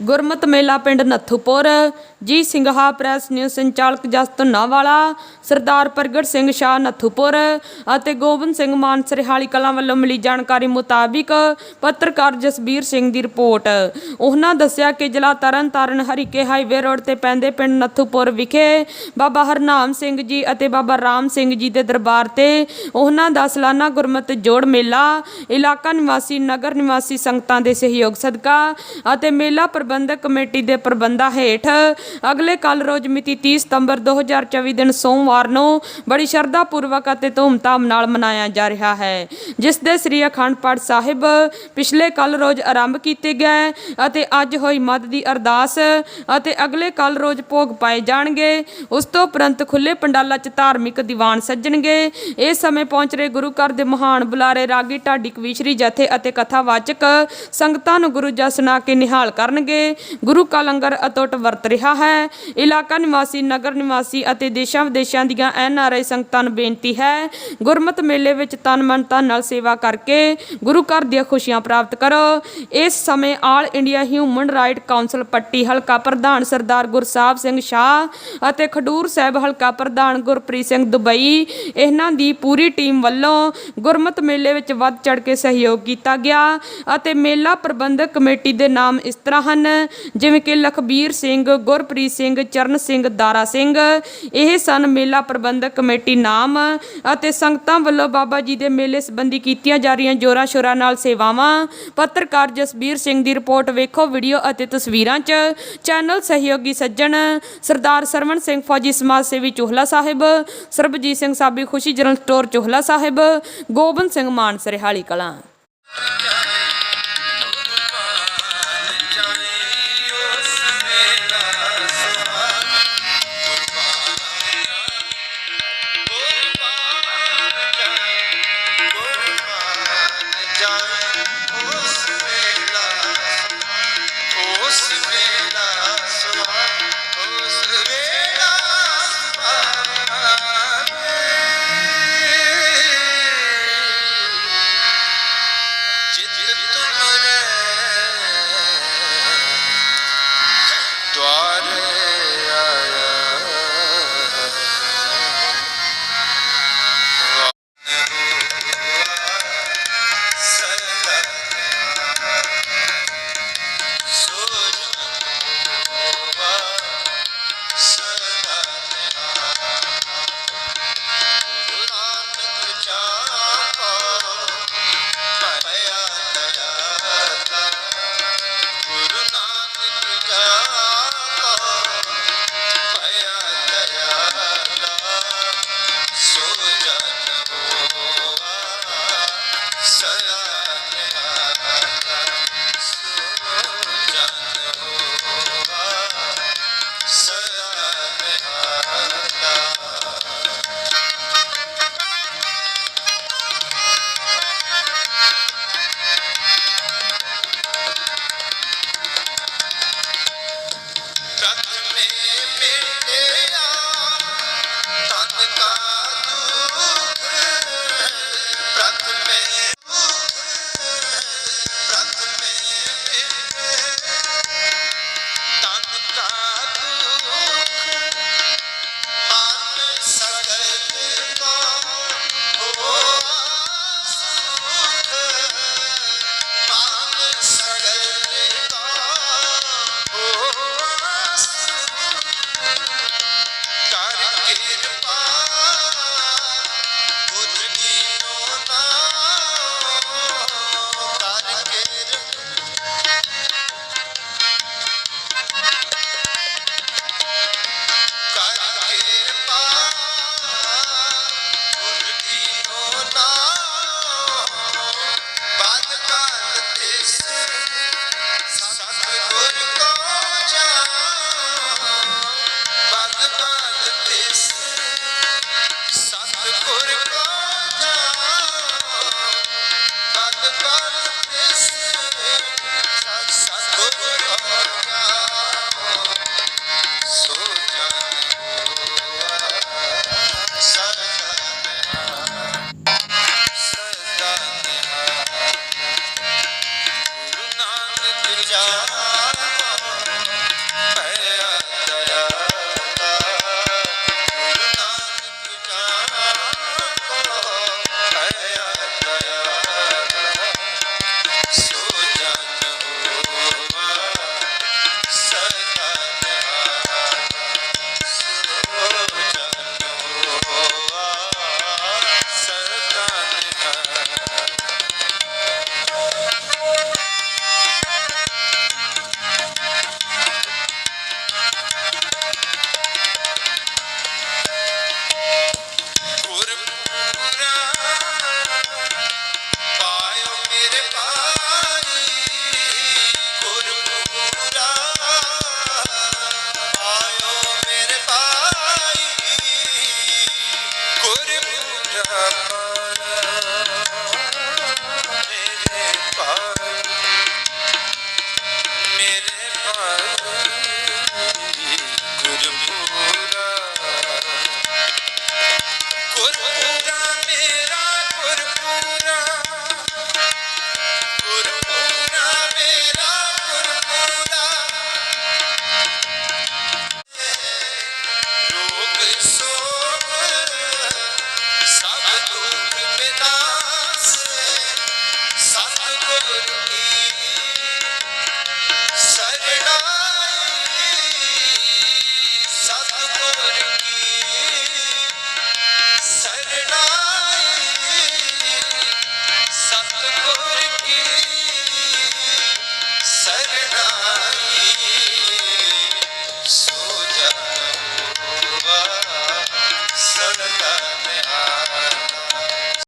ਗੁਰਮਤ ਮੇਲਾ ਪਿੰਡ ਨੱਥੂਪੁਰ, ਜੀ ਸਿੰਘਾ ਪ੍ਰੈਸ ਨਿਊਜ਼ ਸੰਚਾਲਕ ਜਸ ਧੁੰਨਾਵਾਲਾ ਸਰਦਾਰ ਪ੍ਰਗਟ ਸਿੰਘ ਸ਼ਾਹ ਨੱਥੂਪੁਰ ਅਤੇ ਗੋਬਿੰਦ ਸਿੰਘ ਮਾਨ ਸਰਹਾਲੀ ਕਲਾਂ ਵੱਲੋਂ ਮਿਲੀ ਜਾਣਕਾਰੀ ਮੁਤਾਬਿਕ ਪੱਤਰਕਾਰ ਜਸਬੀਰ ਸਿੰਘ ਦੀ ਰਿਪੋਰਟ। ਉਹਨਾਂ ਦੱਸਿਆ ਕਿ ਜ਼ਿਲ੍ਹਾ ਤਰਨਤਾਰਨ ਹਰੀਕੇ ਹਾਈਵੇ ਰੋਡ ਤੇ ਪੈਂਦੇ ਪਿੰਡ ਨੱਥੂਪੁਰ ਵਿਖੇ ਬਾਬਾ ਹਰਨਾਮ ਸਿੰਘ ਜੀ ਅਤੇ ਬਾਬਾ ਰਾਮ ਸਿੰਘ ਜੀ ਦੇ ਦਰਬਾਰ ਤੇ ਉਹਨਾਂ ਦਾ ਸਾਲਾਨਾ ਗੁਰਮਤਿ ਜੋੜ ਮੇਲਾ, ਇਲਾਕਾ ਨਿਵਾਸੀ ਨਗਰ ਨਿਵਾਸੀ ਸੰਗਤਾਂ ਦੇ ਸਹਿਯੋਗ ਸਦਕਾ ਅਤੇ ਮੇਲਾ ਪ੍ਰਬੰਧਕ ਕਮੇਟੀ ਦੇ ਪ੍ਰਬੰਧਾਂ ਹੇਠ ਅਗਲੇ ਕੱਲ ਰੋਜ਼ ਮਿਤੀ 30 ਸਤੰਬਰ 2024 ਦਿਨ ਸੋਮਵਾਰ ਨੂੰ ਬੜੀ ਸ਼ਰਧਾ ਪੂਰਵਕ ਅਤੇ ਧੂਮਧਾਮ ਨਾਲ ਮਨਾਇਆ ਜਾ ਰਿਹਾ ਹੈ, ਜਿਸ ਦੇ ਸ੍ਰੀ ਅਖੰਡ ਪਾਠ ਸਾਹਿਬ ਪਿਛਲੇ ਕੱਲ ਰੋਜ਼ ਆਰੰਭ ਕੀਤੇ ਗਏ ਅਤੇ ਅੱਜ ਹੋਈ ਮੱਧ ਦੀ ਅਰਦਾਸ ਅਤੇ ਅਗਲੇ ਕੱਲ ਰੋਜ਼ ਭੋਗ ਪਾਏ ਜਾਣਗੇ। ਉਸ ਤੋਂ ਉਪਰੰਤ ਖੁੱਲੇ ਪੰਡਾਲਾਂ 'ਚ ਧਾਰਮਿਕ ਦੀਵਾਨ ਸੱਜਣਗੇ। ਇਸ ਸਮੇਂ ਪਹੁੰਚ ਰਹੇ ਗੁਰੂ ਘਰ ਦੇ ਮਹਾਨ ਬੁਲਾਰੇ ਰਾਗੀ ਢਾਡੀ ਕਵੀਸ਼ਰੀ ਜਥੇ ਅਤੇ ਕਥਾਵਾਚਕ ਸੰਗਤਾਂ ਨੂੰ ਗੁਰੂ ਜਸ ਸੁਣਾ ਕੇ ਨਿਹਾਲ ਕਰਨਗੇ। ਗੁਰੂ ਕਾ ਲੰਗਰ ਅਟੁੱਟ ਵਰਤ ਰਿਹਾ ਹੈ। ਇਲਾਕਾ ਨਿਵਾਸੀ, ਨਗਰ ਨਿਵਾਸੀ ਅਤੇ ਦੇਸ਼ਾਂ ਵਿਦੇਸ਼ਾਂ ਦੀਆਂ ਐਨ ਆਰ ਆਈ ਸੰਗਤਾਂ ਨੂੰ ਬੇਨਤੀ ਹੈ, ਗੁਰਮਤ ਮੇਲੇ ਵਿੱਚ ਤਨ ਮਨ ਧਨ ਨਾਲ ਸੇਵਾ ਕਰਕੇ ਗੁਰੂ ਘਰ ਦੀਆਂ ਖੁਸ਼ੀਆਂ ਪ੍ਰਾਪਤ ਕਰੋ। ਇਸ ਸਮੇਂ all India human right council Patti ਹਲਕਾ ਪ੍ਰਧਾਨ ਸਰਦਾਰ ਗੁਰਸਾਹਿਬ ਸਿੰਘ ਸ਼ਾਹ ਅਤੇ ਖਡੂਰ ਸਾਹਿਬ ਹਲਕਾ ਪ੍ਰਧਾਨ ਗੁਰਪ੍ਰੀਤ ਸਿੰਘ ਦੁਬਈ, ਇਹਨਾਂ ਦੀ ਪੂਰੀ ਟੀਮ ਵੱਲੋਂ ਗੁਰਮਤ ਮੇਲੇ ਵਿੱਚ ਵੱਧ ਚੜ ਕੇ ਸਹਿਯੋਗ ਕੀਤਾ ਗਿਆ ਅਤੇ ਮੇਲਾ ਪ੍ਰਬੰਧਕ ਕਮੇਟੀ ਦੇ ਨਾਮ ਇਸ ਤਰ੍ਹਾਂ ਹਨ। ਜਿਵੇਂ ਕਿ ਲਖਬੀਰ ਸਿੰਘ, ਗੁਰਪ੍ਰੀਤ ਸਿੰਘ, ਚਰਨ ਸਿੰਘ, ਦਾਰਾ ਸਿੰਘ। ਇਹ ਸਨ ਮੇਲਾ ਪ੍ਰਬੰਧਕ ਕਮੇਟੀ ਨਾਮ ਅਤੇ ਸੰਗਤਾਂ ਵੱਲੋਂ ਬਾਬਾ ਜੀ ਦੇ ਮੇਲੇ ਸੰਬੰਧੀ ਕੀਤੀਆਂ ਜਾ ਰਹੀਆਂ ਜੋਰਾਂ ਸ਼ੋਰਾਂ ਨਾਲ ਸੇਵਾਵਾਂ। ਪੱਤਰਕਾਰ ਜਸਬੀਰ ਸਿੰਘ ਦੀ ਰਿਪੋਰਟ ਵੇਖੋ ਵੀਡੀਓ ਅਤੇ ਤਸਵੀਰਾਂ 'ਚ। ਚੈਨਲ ਸਹਿਯੋਗੀ ਸੱਜਣ ਸਰਦਾਰ ਸਰਵਣ ਸਿੰਘ ਫੌਜੀ ਸਮਾਜ ਸੇਵੀ ਚੋਹਲਾ ਸਾਹਿਬ, ਸਰਬਜੀਤ ਸਿੰਘ ਸਾਬੀ ਖੁਸ਼ੀ ਜਨਰਲ ਸਟੋਰ ਚੋਹਲਾ ਸਾਹਿਬ, ਗੋਬਿੰਦ ਸਿੰਘ ਮਾਨਸਰਹਾਲੀ ਕਲਾਂ।